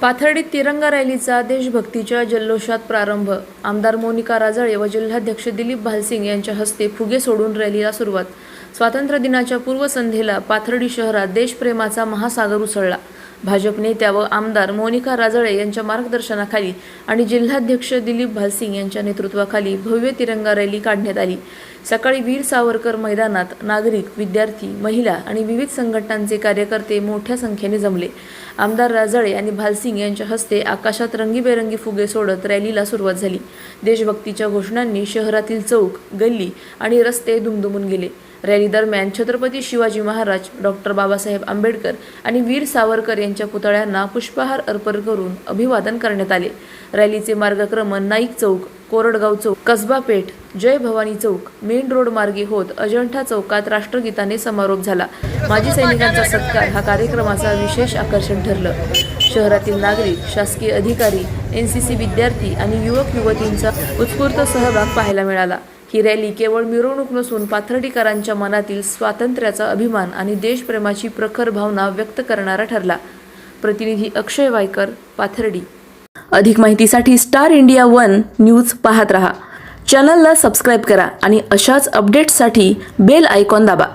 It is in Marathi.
पाथर्डीत तिरंगा रॅलीचा देशभक्तीच्या जल्लोषात प्रारंभ. आमदार मोनिका राजळे व जिल्हाध्यक्ष दिलीप भालसिंग यांच्या हस्ते फुगे सोडून रॅलीला सुरुवात. स्वातंत्र्य दिनाच्या पूर्वसंध्येला पाथर्डी शहरात देशप्रेमाचा महासागर उसळला. भाजप नेत्या व आमदार मोनिका राजळे यांच्या मार्गदर्शनाखाली आणि जिल्हाध्यक्ष दिलीप भालसिंग यांच्या नेतृत्वाखाली भव्य तिरंगा रॅली काढण्यात आली. सकाळी वीर सावरकर मैदानात नागरिक विद्यार्थी महिला आणि विविध संघटनांचे कार्यकर्ते मोठ्या संख्येने जमले. आमदार राजळे आणि भालसिंग यांच्या हस्ते आकाशात रंगीबेरंगी फुगे सोडत रॅलीला सुरुवात झाली. देशभक्तीच्या घोषणांनी शहरातील चौक गल्ली आणि रस्ते दुमदुमून गेले. रॅली दरम्यान छत्रपती शिवाजी महाराज डॉक्टर बाबासाहेब आंबेडकर आणि वीर सावरकर यांच्या पुतळ्यांना पुष्पहार अर्पण करून अभिवादन करण्यात आले. रॅलीचे मार्गक्रमण नाईक चौक कोरडगाव चौक कसबा पेठ जय भवानी चौक मेन रोड मार्गे होत अजंठा चौकात राष्ट्रगीताने समारोप झाला. माजी सैनिकांचा सत्कार हा कार्यक्रमाचा विशेष आकर्षण ठरलं. शहरातील नागरिक शासकीय अधिकारी एन सी सी विद्यार्थी आणि युवक युवतींचा उत्स्फूर्त सहभाग पाहायला मिळाला. ही रॅली केवळ मिरवणूक नसून पाथर्डीकरांच्या मनातील स्वातंत्र्याचा अभिमान आणि देशप्रेमाची प्रखर भावना व्यक्त करणारा ठरला. प्रतिनिधी अक्षय वायकर पाथर्डी. अधिक माहितीसाठी स्टार इंडिया वन न्यूज पाहत रहा. चॅनलला सबस्क्राईब करा आणि अशाच अपडेट्ससाठी बेल आयकॉन दाबा.